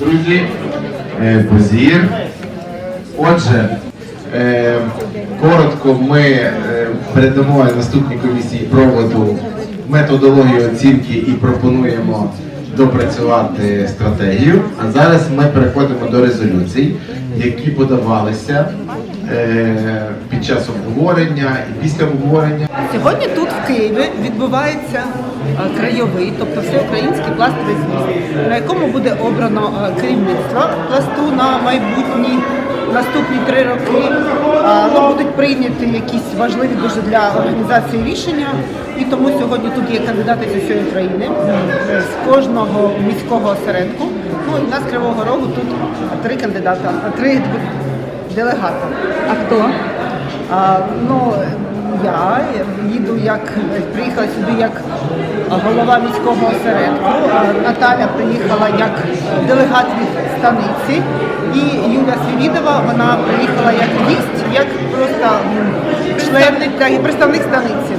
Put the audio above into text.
друзі. Е, Позір. Отже, е, коротко ми е, передамо наступній комісії проводу методологію оцінки і пропонуємо допрацювати стратегію. А зараз ми переходимо до резолюцій, які подавалися е, під час обговорення і після обговорення. Сьогодні тут в Києві відбувається е, краєвий, тобто всеукраїнський пластовий з'їзд, на якому буде обрано е, керівництво пласту на майбутні наступні три роки. Е, Ну, будуть прийняті якісь важливі дуже для організації рішення. І тому сьогодні тут є кандидати з усієї країни, е, з кожного міського осередку. Ну і нас Кривого Рогу тут три кандидата, три делегата. А хто? А, ну, я їду як приїхала сюди як голова міського осередку. а Наталя приїхала як делегат від станиці. І Юля Свірідова, вона приїхала як гість, як просто членник член і представник станиці.